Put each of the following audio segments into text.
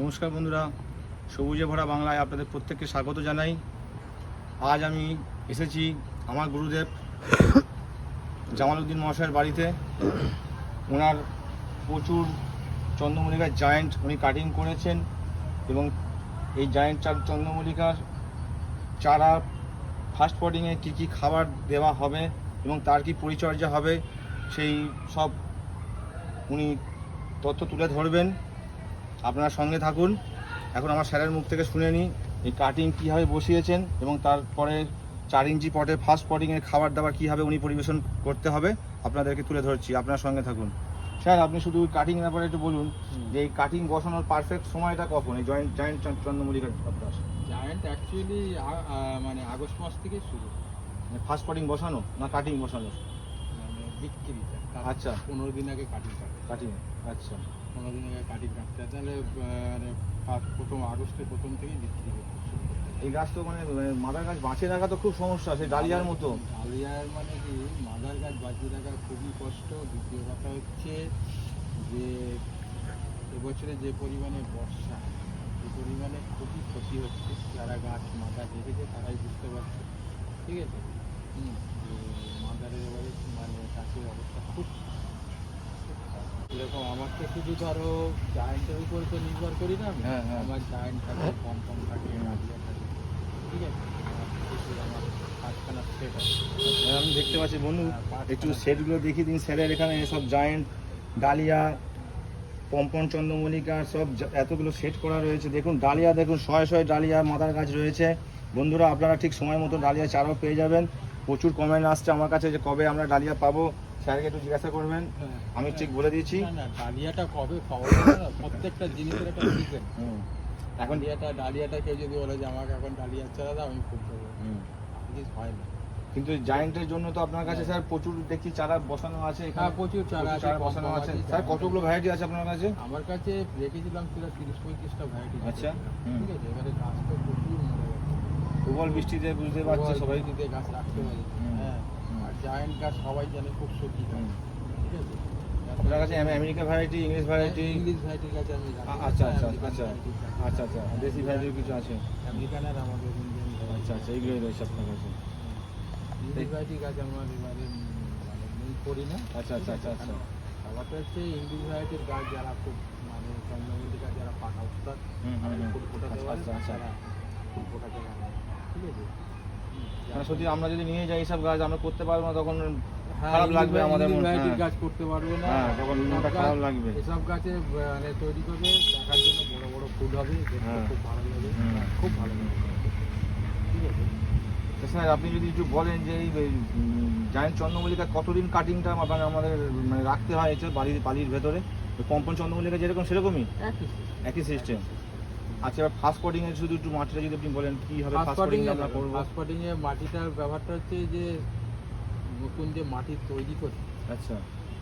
নমস্কার বন্ধুরা, সবুজে ভরা বাংলায় আপনাদের প্রত্যেককে স্বাগত জানাই। আজ আমি এসেছি আমার গুরুদেব জামালউদ্দিন মহাশয়ের বাড়িতে। ওনার প্রচুর চন্দ্রমল্লিকার জায়েন্ট উনি কাটিং করেছেন এবং এই জায়েন্ট চন্দ্রমল্লিকার চারা ফার্স্ট পটিংয়ে কী কী খাবার দেওয়া হবে এবং তার কি পরিচর্যা হবে, সেই সব উনি তথ্য তুলে ধরবেন। আপনারা সঙ্গে থাকুন। এখন আমার স্যারের মুখ থেকে শুনে নিই এই কাটিং কীভাবে বসিয়েছেন এবং তারপরে চার ইঞ্চি পটে ফার্স্ট পটিংয়ের খাবার দাবার কীভাবে উনি পরিবেশন করতে হবে আপনাদেরকে তুলে ধরছি। আপনার সঙ্গে থাকুন। স্যার আপনি শুধু ওই কাটিং ব্যাপারে একটু বলুন যে এই কাটিং বসানোর পারফেক্ট সময়টা কখন? এই জয়েন্ট জয়েন্ট চন্দ্রমল্লিকার আপনার? জয়েন্ট অ্যাকচুয়ালি মানে আগস্ট মাস থেকে শুরু। মানে ফার্স্ট পটিং বসানো না কাটিং বসানো? মানে বিক্রিটা। তার আচ্ছা। পনেরো দিন আগে কাটিং কাটে কাটিং আচ্ছা পনেরো দিন আগে কাটিং কাটতে তাহলে ফার্স্ট প্রথম আগস্টের প্রথম থেকেই বিক্রি করতে। এই গাছ তো মানে মানে মাদার গাছ বাঁচিয়ে রাখা তো খুব সমস্যা সেই ডালিয়ার মতো। ডালিয়ার মানে কি? মাদার গাছ বাঁচিয়ে রাখা খুবই কষ্ট। দ্বিতীয় কথা হচ্ছে যে এবছরে যে পরিমাণে বর্ষা যে পরিমাণে খুবই ক্ষতি হচ্ছে। যারা গাছ মাথা দেখেছে তারাই বুঝতে পারছে। ঠিক আছে? হুম, মাদারের এবারে মানে গাছের অবস্থা খুব খুব খারাপ। এরকম আমার তো শুধু ধরো জায়েন্টের উপর তো নির্ভর করি না আমি। হ্যাঁ, হ্যাঁ। আমার জায়েন্ট থাকে কম কম থাকে থাকে। ঠিক আছে? হ্যাঁ, আমি দেখতে পাচ্ছি বন্ধু একটু সেটগুলো দেখিয়ে দিন। স্যারের এখানে সব জায়েন্ট ডালিয়া পম্পন চন্দ্রমল্লিকা সব এতগুলো সেট করা রয়েছে। দেখুন ডালিয়া দেখুন শয়ে শয়ে ডালিয়া মাদার গাছ রয়েছে। বন্ধুরা আপনারা ঠিক সময় মতো ডালিয়া চারাও পেয়ে যাবেন। প্রচুর কমেন্ট আসছে আমার কাছে যে কবে আমরা ডালিয়া পাবো। স্যারকে একটু জিজ্ঞাসা করবেন। হ্যাঁ, আমি হ্যাঁ। ঠিক বলে দিয়েছি। না ডালিয়াটা কবে পাওয়া যাবে? প্রত্যেকটা জিনিসের একটা সিজন এখন ডালিয়াটা ডালিয়াটা কেউ যদি বলে যে আমাকে এখন ডালিয়া চারা দাও আমি খুব দেবো। হয় না। কিন্তু জায়েন্টের জন্য তো আপনার কাছে স্যার প্রচুর দেখছি চারা বসানো আছে হ্যাঁ প্রচুর চারা আছে চারা বসানো আছে। স্যার কতগুলো ভ্যারাইটি আছে আপনার কাছে? আমার কাছে রেখেছিলাম সেটা তিরিশ পঁয়ত্রিশটা ভ্যারাইটি আচ্ছা। ঠিক আছে এবারে গাছ তো প্রচুর প্রবল বৃষ্টিতে বুঝতে পারছে সবাই। গাছ রাখতে পারি হ্যাঁ। জায়েন্ট গাছ সবাই জানে খুব সত্যি হুম। ঠিক আছে? আপনার কাছে America variety English variety English ভ্যারাইটির কাছে আমি আচ্ছা, আচ্ছা, আচ্ছা। আচ্ছা আচ্ছা দেশি ভ্যারাইটির কিছু আছে? আমেরিকান আর আমাদের ইন্ডিয়ান আচ্ছা আচ্ছা এইগুলোই রয়েছে আপনার কাছে। ইংলিশ ভ্যারাইটির কাছে আমার এবারে মানে করি না। আচ্ছা আচ্ছা আচ্ছা আচ্ছা। ব্যাপারটা হচ্ছে ইংলিশ ভ্যারাইটির গাছ যারা খুব মানে চন্দ্রমল্লিকা গাছ যারা পাকা উস্তাদ হুম, তারা হুম, হুম। ফুল ফোটাতে আচ্ছা, পারে আচ্ছা, আচ্ছা। তারা ফুল ফোটাতে পারে। ঠিক আছে? মানে সত্যি আমরা যদি নিয়ে যাই এইসব গাছ আমরা করতে পারব না তখন হ্যাঁ, খারাপ লাগবে আমাদের মন ভ্যারাইটির হ্যাঁ। গাছ করতে পারবে না। হ্যাঁ, তখন মনটা খারাপ লাগবে। এসব গাছে মানে তৈরি করবে দেখার জন্য বড় বড় ফুল হবে দেখতে হ্যাঁ। খুব ভালো লাগে খুব ভালো লাগে। ঠিক আছে? তো স্যার আপনি যদি একটু বলেন যে এই জায়েন্ট চন্দ্রমল্লিকা কতদিন কাটিংটা মানে আমাদের মানে রাখতে হয় এটা বাড়ির বাড়ির ভেতরে? কম্পন চন্দ্রমল্লিকা যেরকম সেরকমই? একই সিস্টেম আচ্ছা এবার ফার্স্ট কোডিং এর শুধু একটু মাটিটা যদি আপনি বলেন কি হবে ফার্স্ট কোডিং আমরা করব? ফার্স্ট পটিং এ মাটিটার ব্যাপারটা হচ্ছে যে নতুন যে মাটি তৈরি করছে আচ্ছা।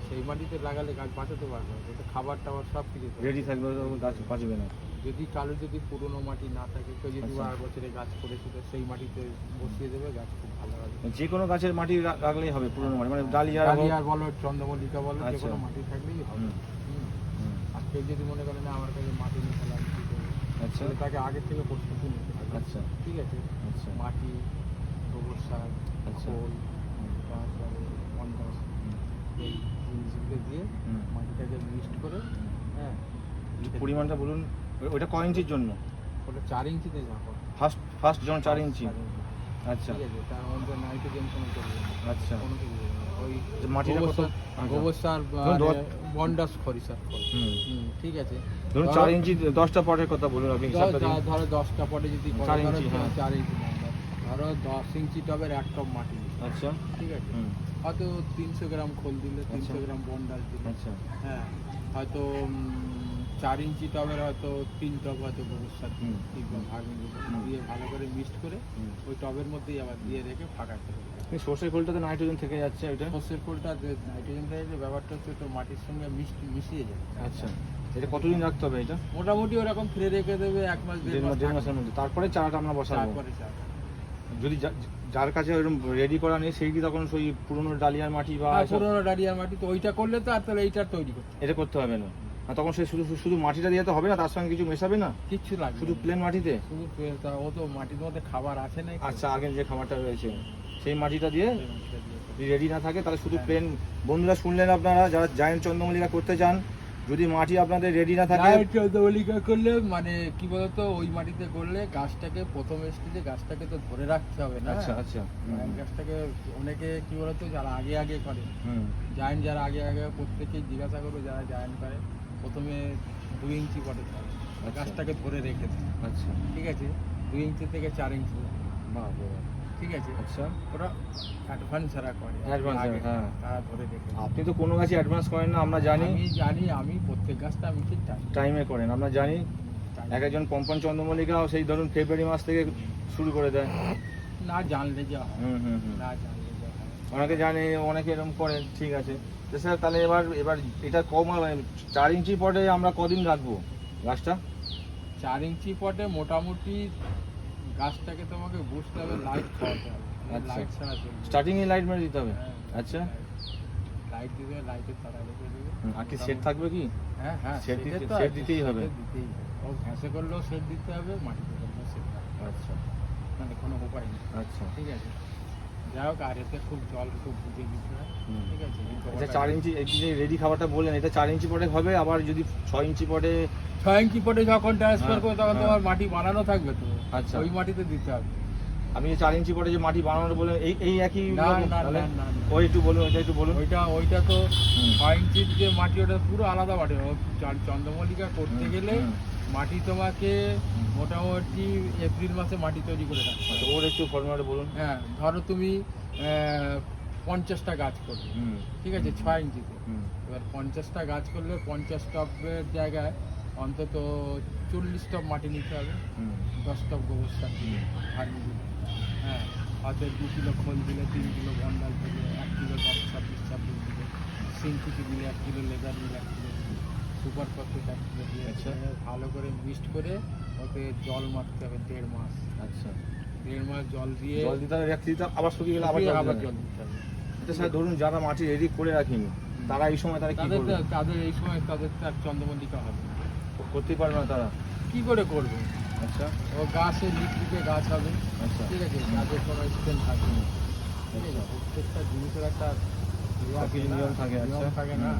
সেই মাটিতে লাগালে গাছ বাঁচাতে পারবে না। খাবার টাবার সব কিছু রেডি থাকবে গাছ বাঁচবে না। যদি কারও যদি পুরনো মাটি না থাকে কেউ যদি আচ্ছা। আর বছরে গাছ করেছিল সেই মাটিতে বসিয়ে দেবে গাছ খুব ভালো হবে। যে কোনো গাছের মাটি রাখলেই হবে পুরনো মাটি মানে ডালিয়া ডালিয়ার বলো চন্দ্রমল্লিকা বলো যে আচ্ছা। কোনো মাটি থাকলেই হবে। আর কেউ যদি মনে করে না আমার কাছে মাটি নিয়ে আচ্ছা। তাকে আগে থেকে প্রস্তুতি নিতে হবে। আচ্ছা। ঠিক আছে? আচ্ছা। মাটি গোবর সার আচ্ছা। খোল তারপরে পন্টাস এই জিনিসগুলো দিয়ে মাটিটাকে মিক্সড করে হ্যাঁ। পরিমাণটা বলুন ওইটা ক ইঞ্চির জন্য? ওটা চার ইঞ্চিতে যাব। ফার্স্ট ফার্স্ট জন চার ইঞ্চি। আচ্ছা। ঠিক আছে তার মধ্যে নাইট্রোজেন কোনো আচ্ছা। কোনো কিছু। ওই যে মাটিটা কত? সার আচ্ছা। গোবর সার বন্ডাস ঠিক আছে। ধরুন চার ইঞ্চি দশটা পটের কথা বলুন আপনি ধরো দশটা পটে যদি চার ইঞ্চি, হ্যাঁ। চার ইঞ্চি ধরো দশ ইঞ্চি টবের এক টব মাটি। আচ্ছা। ঠিক আছে। হয়তো তিনশো গ্রাম খোল দিলে তিনশো আচ্ছা। গ্রাম বন্ডাস দিলে। আচ্ছা। হ্যাঁ। হয়তো চার ইঞ্চি টবের হয়তো তিন টব হয়তো গোবর সার দিয়ে ভালো করে মিক্সড করে ওই টবের মধ্যেই আবার দিয়ে রেখে হবে। এই সর্ষের খোলটাতে নাইট্রোজেন থেকে যাচ্ছে ওইটা সর্ষের খোলটা নাইট্রোজেন থেকে যে ব্যাপারটা হচ্ছে তো মাটির সঙ্গে মিক্স মিশিয়ে যায়। আচ্ছা। এটা কতদিন রাখতে হবে এটা? মোটামুটি ওরকম ফিরে রেখে দেবে এক মাস দেড় দেড় মাস মাস দেড় মাসের মধ্যে। তারপরে চারাটা আমরা বসাবো। তারপরে চাষ। যদি যার কাছে ওরকম রেডি করা নেই সেই কি তখন ওই পুরনো ডালিয়ার মাটি বা এসব- পুরোনো ডালিয়ার মাটি তো ওইটা করলে তো আর তাহলে এইটা তৈরি করতে এটা করতে হবে না। আর তখন সে শুধু শুধু মাটিটা দিয়ে তো হবে না তার সঙ্গে কিছু মেশাবে না? কিচ্ছু লাগবে শুধু প্লেন মাটিতে? শুধু ও তো মাটির মধ্যে খাবার আছে না আচ্ছা আগের যে খাবারটা রয়েছে। সেই মাটিটা দিয়ে রেডি না থাকে তাহলে শুধু হ্যাঁ। প্লেন বন্ধুরা শুনলেন আপনারা যারা জায়েন্ট চন্দ্রমল্লিকা করতে চান যদি মাটি আপনাদের রেডি না থাকে চন্দ্রমল্লিকা করলে মানে কি বলতো ওই মাটিতে করলে গাছটাকে প্রথম স্টেজে গাছটাকে তো ধরে রাখতে হবে না। আচ্ছা আচ্ছা। গাছটাকে অনেকে কি বলতো যারা আগে আগে করে। জায়েন্ট যারা আগে আগে প্রত্যেকেই জিজ্ঞাসা করবে যারা জায়েন্ট করে প্রথমে দুই ইঞ্চি পটে করে আচ্ছা। গাছটাকে ধরে রেখে দেয় আচ্ছা। ঠিক আছে? দুই ইঞ্চি থেকে চার ইঞ্চি। বাহ। ঠিক আছে? আচ্ছা। ওরা অ্যাডভান্স যারা করে। আগে, হ্যাঁ। তারা ধরে দেয়। আপনি তো কোনো গাছই অ্যাডভান্স করেন না আমরা জানি। আমি জানি আমি প্রত্যেক গাছটা আমি ঠিক টাইমে করেন আমরা জানি। এক একজন কম্পাউন্ড চন্দ্রমল্লিকাও সেই ধরুন ফেব্রুয়ারি মাস থেকে শুরু করে দেয়। না জানলে যা হুম হুম না জানলে যা অনেকে জানে অনেকে এরকম করে ঠিক আছে। তো স্যার তাহলে এবার এবার এটা কম চার ইঞ্চি পটে আমরা কদিন রাখব গাছটা? চার ইঞ্চি পটে মোটামুটি গাছটাকে তোমাকে বুঝতে হবে লাইট খাওয়াতে হবে। আচ্ছা। লাইট ছাড়া স্টার্টিং এ লাইট মেরে দিতে হবে? হ্যাঁ, আচ্ছা। লাইট দিবে লাইটের তারা রেখে দিবে। আর কি সেট থাকবে কি? হ্যাঁ হ্যাঁ সেট দিতে- সেট দিতেই হবে। দিতেই ও ঘাসে করলেও সেট দিতে হবে মাটিতে করলেও সেট আচ্ছা। মানে কোনো উপায় নেই। আচ্ছা। ঠিক আছে? যাই হোক আর এতে খুব জল খুব বুঝে দিতে ঠিক আছে কিন্তু আচ্ছা চার ইঞ্চি যে রেডি খাবারটা বললেন এটা চার ইঞ্চি পটে হবে? আবার যদি ছয় ইঞ্চি পটে ছয় ইঞ্চি পটে যখন ট্রান্সফার হ্যাঁ, করবে তখন হ্যাঁ। তোমার মাটি বানানো থাকবে তো। আচ্ছা। ওই মাটিতে দিতে হবে। আমি যে চার ইঞ্চি পটে যে মাটি বানানো বললেন এই এই একই। ওই একটু বলুন ওইটা একটু বলুন। ওইটা ওইটা তো ছয় ইঞ্চির যে মাটি ওটা পুরো আলাদা মাটি। চন্দ্রমল্লিকা করতে গেলে। মাটি তোমাকে মোটামুটি এপ্রিল মাসে মাটি তৈরি করে রাখতে আচ্ছা হবে ওর একটু ফর্মুলাটা বলুন। হ্যাঁ ধরো তুমি পঞ্চাশটা গাছ করবে হুম। ঠিক আছে ছয় ইঞ্চিতে। এবার পঞ্চাশটা গাছ করলে পঞ্চাশ টপের জায়গায় অন্তত চল্লিশ টপ মাটি নিতে হবে দশ টপ গোবর সার দিলে দিলে হ্যাঁ হাতে দু কিলো খোল দিলে তিন কিলো গন্ডাল দিলে এক কিলো দশ ছাব্বিশ ছাব্বিশ দিলে সিনকুচি দিলে এক কিলো লেদার দিলে এক কিলো সুপার দিয়ে আচ্ছা। ভালো করে মিক্সড করে ওতে জল মারতে হবে দেড় মাস। আচ্ছা। দেড় মাস জল দিয়ে জল দিতে হবে রাখতে দিতে আবার শুকিয়ে গেলে আবার আবার জল। দিতে হবে। আচ্ছা স্যার ধরুন যারা মাটি রেডি করে রাখিনি তারা এই সময় তারা কি করবে? তাদের এই সময় তাদের তো আর চন্দ্রমল্লিকা হবে না। করতেই পারবে না তারা। কি করে করবে? আচ্ছা। ও গাছে লিপলিপে গাছ হবে। আচ্ছা। ঠিক আছে গাছের কোনো থাকবে না প্রত্যেকটা জিনিসের একটা নিয়ম থাকে, আচ্ছা। থাকে না?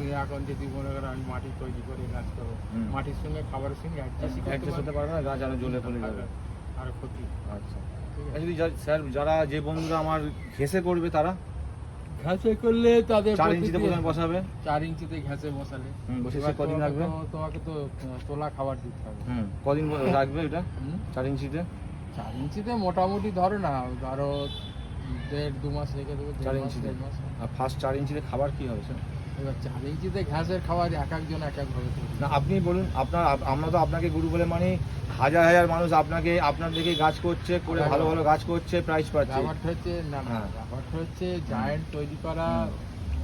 এখন যদি মনে করো আমি মাটি তৈরি করে গাছ করব। মাটির সঙ্গে খাবারের সঙ্গে অ্যাডজাস্ট হতে পারবে না গাছ আরও জ্বলে পড়ে যাবে। আর ক্ষতি। আচ্ছা। যদি স্যার যারা যে বন্ধুরা আমার ঘেসে করবে তারা? ঘাসে করলে তাদের চার ইঞ্চিতে প্রথমে বসাবে? চার ইঞ্চিতে ঘাসে বসালে। বসে কদিন রাখবে? তোমাকে তো তোলা খাবার দিতে হবে। কদিন ব- রাখবে এটা? চার ইঞ্চিতে? চার ইঞ্চিতে মোটামুটি ধরো না ধরো দেড় দু মাস রেখে দেবে চার মাস আর ফার্স্ট চার ইঞ্চিতে খাবার কি হবে স্যার? এবার চার ইঞ্চিতে ঘাসের খাবার এক একজন এক এক ভাবে তৈরি না আপনি বলুন আপনার আমরা তো আপনাকে গুরু বলে মানি। হাজার হাজার মানুষ আপনাকে আপনার দেখে গাছ করছে করে ভালো। ভালো গাছ করছে প্রাইজ পাচ্ছে। ব্যাপারটা হচ্ছে না না। ব্যাপারটা হচ্ছে জায়েন্ট তৈরি করা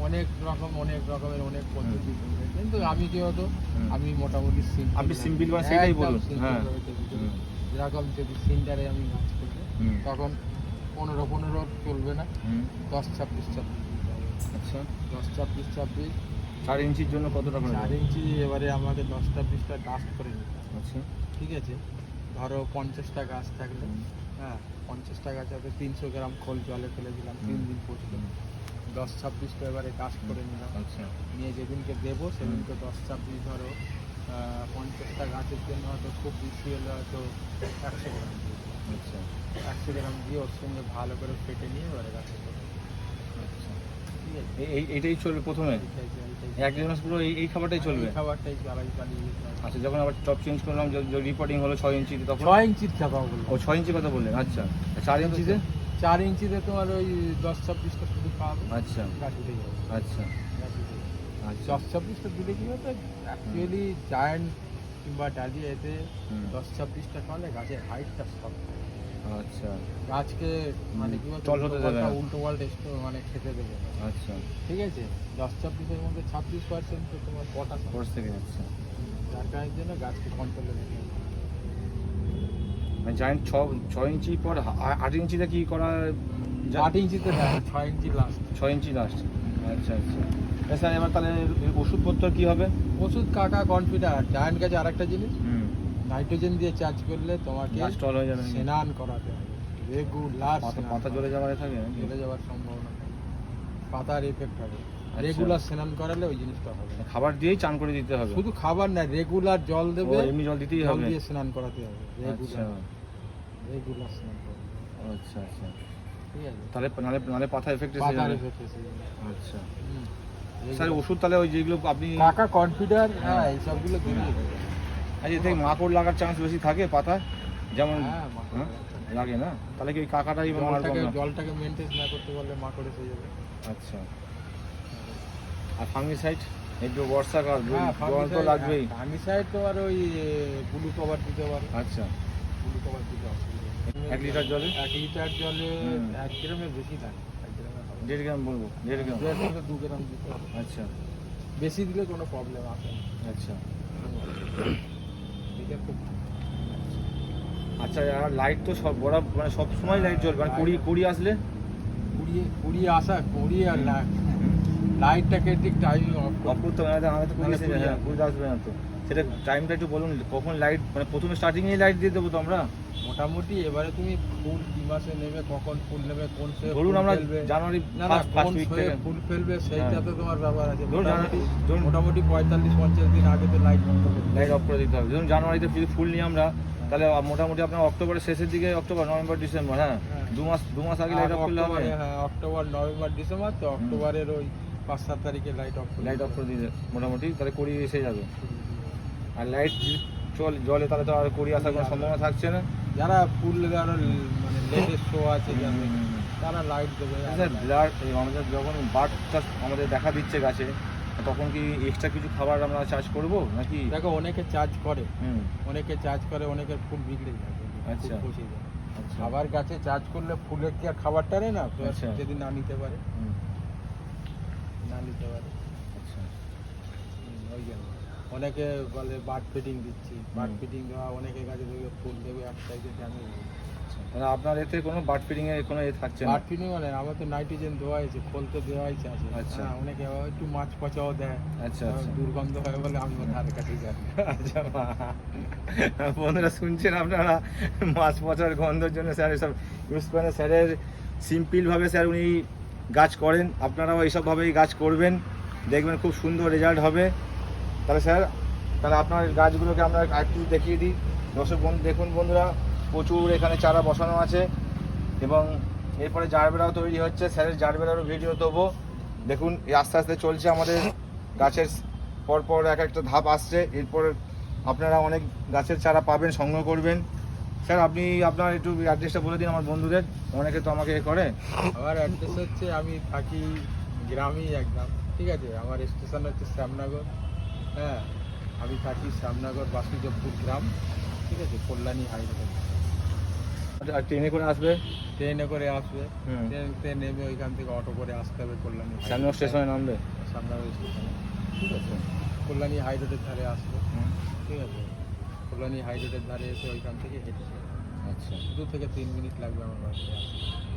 অনেক রকম অনেক রকমের অনেক পদ্ধতি কিন্তু আমি যেহেতু। আমি মোটামুটি সিম্পল আপনি simple বা সেটাই বলুন। হ্যাঁ। যেরকম যদি সিন্টারে আমি গাছ করি তখন পনেরো পনেরো চলবে না। দশ ছাব্বিশ ছাব্বিশ। আচ্ছা। দশ ছাব্বিশ ছাব্বিশ চার ইঞ্চির জন্য কত টাকা চার ইঞ্চি এবারে আমাকে দশটা বিশটা ডাস্ট করে নিতে হবে। আচ্ছা। ঠিক আছে? ধরো পঞ্চাশটা গাছ থাকলে হ্যাঁ পঞ্চাশটা গাছ আছে তিনশো গ্রাম খোল জলে ফেলে দিলাম তিন দিন পচলো দশ ছাব্বিশটা এবারে কাস্ট করে নিলাম। আচ্ছা। নিয়ে যেদিনকে দেবো সেদিনকে দশ ছাব্বিশ ধরো পঞ্চাশটা গাছের জন্য হয়তো খুব বেশি হলে হয়তো একশো গ্রাম। দিয়ে আচ্ছা। একশো গ্রাম দিয়ে ওর সঙ্গে ভালো করে ফেটে নিয়ে এবারে গাছে দেবো আচ্ছা ঠিক আছে এই- এই এইটাই চলবে প্রথমে? এক দেড় মাস পুরো এই এই খাবারটাই চলবে? খাবারটাই। আচ্ছা যখন আবার টপ চেঞ্জ করলাম রিপোর্টিং হলো ছয় ইঞ্চিতে তখন? ছয় ইঞ্চির চাপা বলব ও ছয় ইঞ্চি কথা বললেন আচ্ছা। চার ইঞ্চিতে? চার ইঞ্চিতে তোমার ওই দশ ছাব্বিশটা শুধু পাবে। আচ্ছা। আচ্ছা। আচ্ছা। দশ ছাব্বিশটা দিলে কি হতো অ্যাকচুয়ালি জায়ান্ট কিংবা ডালিয়া এতে দশ ছাব্বিশটা খাওয়ালে গাছের হাইটটা সব। আচ্ছা। গাছকে মানে কি বলতো টল হতে দেবে উল্টো পাল্টা মানে খেতে দেবে। আচ্ছা। ঠিক আছে? দশ ছাব্বিশের মধ্যে ছাব্বিশ পার্সেন্ট তো তোমার পটাশ আছে। থেকে যাচ্ছে। যার কারণের জন্য গাছকে কন্ট্রোলে রেখে মানে জায়েন্ট ছ ছয় ইঞ্চি পর আট ইঞ্চিতে কি করা আট ইঞ্চিতে ছয় ইঞ্চি লাস্ট ছয় ইঞ্চি লাস্ট আচ্ছা আচ্ছা। স্যার এবার তাহলে ওষুধপত্র কি হবে? ওষুধ কাকা কনফিডার জায়ান্ট গাছে আরেকটা জিনিস। নাইট্রোজেন দিয়ে চার্জ করলে তোমাকে গাছ টল হয়ে যাবে স্নান করাতে হবে। রেগুলার পাতা পাতা জ্বলে যাওয়ার থাকে? চলে যাওয়ার সম্ভাবনা। পাতার এফেক্ট হবে। আচ্ছা। রেগুলার স্নান করালে ওই জিনিসটা হবে। না। খাবার দিয়েই চান করে দিতে হবে। শুধু খাবার না রেগুলার জল ও, দেবে এমনি জল দিতেই হবে। দিয়ে স্নান করাতে হবে। আচ্ছা। রেগুলার রেগুলার স্নান করাতে। আচ্ছা আচ্ছা। ঠিক আছে? তাহলে নালে নালে পাতা এফেক্ট এসে যাবে। আচ্ছা। স্যার ওষুধ তাহলে ওই যেগুলো আপনি কাকা কনফিডার হ্যাঁ। এইসবগুলো দিলে আচ্ছা এতে মাকড় লাগার চান্স বেশি থাকে পাতা যেমন হ্যাঁ হ্যাঁ? লাগে না? তাহলে কি ওই কাকাটাই জলটাকে মেনটেন না করতে পারলে মাকড় এসে যাবে। আচ্ছা। আর ফাঙ্গিসাইড এই যে বর্ষাকাল জল- হ্যাঁ তো লাগবেই। ফাঙ্গিসাইড তো আর ওই ব্লু কভার দিতে পারে। আচ্ছা। ব্লু কভার দিতে অসুবিধা এক লিটার জলে? এক লিটার জলে এক বেশি গ্রামে হবে না। দেড় গ্রাম বলব? দেড় গ্রাম। থেকে দু গ্রাম দিতে আচ্ছা। বেশি দিলে কোনো প্রবলেম আসে আচ্ছা। আচ্ছা আর লাইট তো সব বড় মানে সব সময় লাইট জ্বলবে। মানে কুড়ি কুড়ি আসলে? কুড়িয়ে কুড়িয়ে আসা কুড়িয়ে আর লাইটটাকে ঠিক টাইম অফ করতে হবে আমাদের হ্যাঁ। কুড়ি আসবে না তো। সেটা টাইমটা একটু বলুন কখন লাইট মানে প্রথমে স্টার্টিংয়েই লাইট দিয়ে দেবো তো আমরা? মোটামুটি এবারে তুমি ফুল কি মাসে নেবে কখন ফুল নেবে কোন সে ধরুন আমরা জানুয়ারি না না কোন ফুল ফেলবে সেইটা তো তোমার ব্যাপার আছে। ধরুন মোটামুটি জানুয়ারি- ধরুন মোটামুটি পঁয়তাল্লিশ পঞ্চাশ দিন আগে তো লাইট লাইট অফ করে দিতে হবে। ধরুন জানুয়ারিতে যদি ফুল নিই আমরা তাহলে মোটামুটি আপনার অক্টোবরের শেষের দিকে অক্টোবর নভেম্বর ডিসেম্বর হ্যাঁ? হ্যাঁ। দু মাস দু মাস আগে লাইট অফ করলে হবে? হ্যাঁ অক্টোবর নভেম্বর ডিসেম্বর তো অক্টোবরের ওই পাঁচ সাত তারিখে লাইট অফ লাইট অফ করে দিলে মোটামুটি তাহলে কুড়ি এসে যাবে। আর লাইট চল জলে তাহলে তো আর কুড়ি আসার কোনো সম্ভাবনা থাকছে না। যারা ফুল আরও মানে লেটেস্ট শো আছে হুম। তারা লাইট দেবে। ব্লাড আমাদের যখন বার্ডটা আমাদের দেখা দিচ্ছে গাছে তখন কি এক্সট্রা কিছু খাবার আমরা চার্জ করব নাকি? দেখো অনেকে চার্জ করে। হুম। অনেকে চার্জ করে অনেকের ফুল বিগড়ে যায় আচ্ছা। পচে যায়। আচ্ছা। গাছে চার্জ করলে ফুলের কি আর খাবারটা নেই না? আচ্ছা। যদি না নিতে পারে। না নিতে পারে। আচ্ছা। ওই জন্য। অনেকে বলে বার্ড ফিডিং দিচ্ছি। বার্ড। ফিডিং দেওয়া অনেকে গাছে দেখবে ফুল দেবে এক ড্যামেজ আচ্ছা। তাহলে আপনার এতে কোনো বার্ড ফিডিং এর কোনো এ থাকছে না? বার্ড ফিডিং মানে আমার তো নাইট্রোজেন দেওয়া হয়েছে খোল তো দেওয়া হয়েছে আছে। আচ্ছা। হ্যাঁ, অনেকে একটু মাছ পচাও দেয়। আচ্ছা আচ্ছা। দুর্গন্ধ হয় বলে আমি ধারে কাছে যাই। আচ্ছা বন্ধুরা শুনছেন আপনারা? মাছ পচার গন্ধের জন্য স্যার এসব ইউজ করেন। স্যারের সিম্পলভাবে স্যার উনি গাছ করেন। আপনারাও এইসবভাবেই গাছ করবেন। দেখবেন খুব সুন্দর রেজাল্ট হবে। তাহলে স্যার, তাহলে আপনার গাছগুলোকে আমরা একটু দেখিয়ে দিই। দর্শক বন্ধু, দেখুন বন্ধুরা, প্রচুর এখানে চারা বসানো আছে এবং এরপরে জারবেরাও তৈরি হচ্ছে। স্যারের জারবেরারও ভিডিও দেবো দেখুন, এই আস্তে আস্তে চলছে আমাদের গাছের পরপর এক একটা ধাপ আসছে। এরপর আপনারা অনেক গাছের চারা পাবেন, সংগ্রহ করবেন। স্যার, আপনি আপনার একটু অ্যাড্রেসটা বলে দিন আমার বন্ধুদের। অনেকে তো আমাকে এ করে। আমার অ্যাড্রেস হচ্ছে, আমি থাকি গ্রামেই একদম। ঠিক আছে? আমার স্টেশন হচ্ছে শ্যামনগর। হ্যাঁ আমি থাকি শ্যামনগর বাসুদেবপুর গ্রাম ঠিক আছে কল্যাণী হাইরোড আর ট্রেনে করে আসবে? ট্রেনে করে আসবে। হুম। ট্রেনতে নেমে ওইখান থেকে অটো করে আসতে হবে কল্যাণী শ্যামনগর স্টেশনে নামবে? শ্যামনগর স্টেশনে। ঠিক আছে। কল্যাণী হাই রোডের ধারে আসবে। ঠিক আছে। কল্যাণী হাই রোডের ধারে এসে ওইখান থেকে হেঁটে আচ্ছা। দু থেকে তিন মিনিট লাগবে আমার বাড়িতে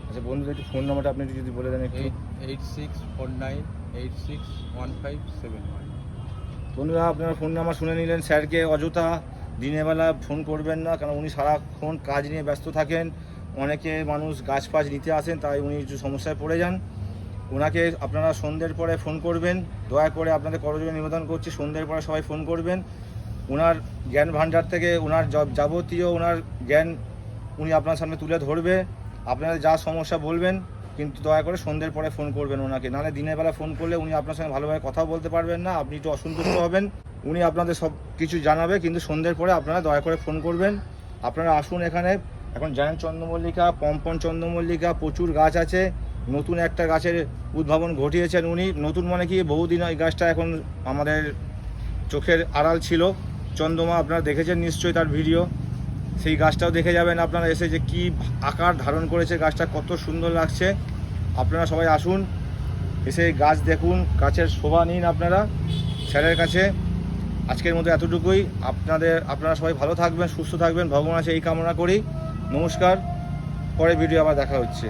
আচ্ছা বন্ধুদের একটু ফোন নাম্বারটা আপনি যদি বলে দেন একটু। Eight eight six four nine eight six one five seven one. বন্ধুরা, আপনারা ফোন নাম্বার শুনে নিলেন স্যারকে। অযথা দিনের বেলা ফোন করবেন না কারণ উনি সারাক্ষণ কাজ নিয়ে ব্যস্ত থাকেন। অনেকে মানুষ গাছ ফাছ নিতে আসেন, তাই উনি একটু সমস্যায় পড়ে যান। ওনাকে আপনারা সন্ধ্যের পরে ফোন করবেন। দয়া করে আপনাদের করজোড়ে নিবেদন করছি, সন্ধ্যের পরে সবাই ফোন করবেন। ওনার জ্ঞান ভাণ্ডার থেকে ওনার যাবতীয় ওনার জ্ঞান উনি আপনার সামনে তুলে ধরবে। আপনাদের যা সমস্যা বলবেন কিন্তু দয়া করে সন্ধ্যের পরে ফোন করবেন ওনাকে। নাহলে দিনের বেলা ফোন করলে উনি আপনার সঙ্গে ভালোভাবে কথা বলতে পারবেন না, আপনি একটু অসন্তুষ্ট হবেন। উনি আপনাদের সব কিছু জানাবে, কিন্তু সন্ধ্যের পরে আপনারা দয়া করে ফোন করবেন। আপনারা আসুন এখানে। এখন জায়ান্ট চন্দ্রমল্লিকা, পম্পন চন্দ্রমল্লিকা, প্রচুর গাছ আছে। নতুন একটা গাছের উদ্ভাবন ঘটিয়েছেন উনি। নতুন মানে কি? বহুদিন এই গাছটা এখন আমাদের চোখের আড়াল ছিল। চন্দ্রমা আপনারা দেখেছেন নিশ্চয়ই তার ভিডিও সেই গাছটাও দেখে যাবেন আপনারা এসে যে কি আকার ধারণ করেছে গাছটা, কত সুন্দর লাগছে। আপনারা সবাই আসুন, এসে গাছ দেখুন, গাছের শোভা নিন আপনারা, স্যারের কাছে। আজকের মতো এতটুকুই। আপনাদের, আপনারা সবাই ভালো থাকবেন, সুস্থ থাকবেন ভগবান আছে এই কামনা করি। নমস্কার। পরে ভিডিও আবার দেখা হচ্ছে।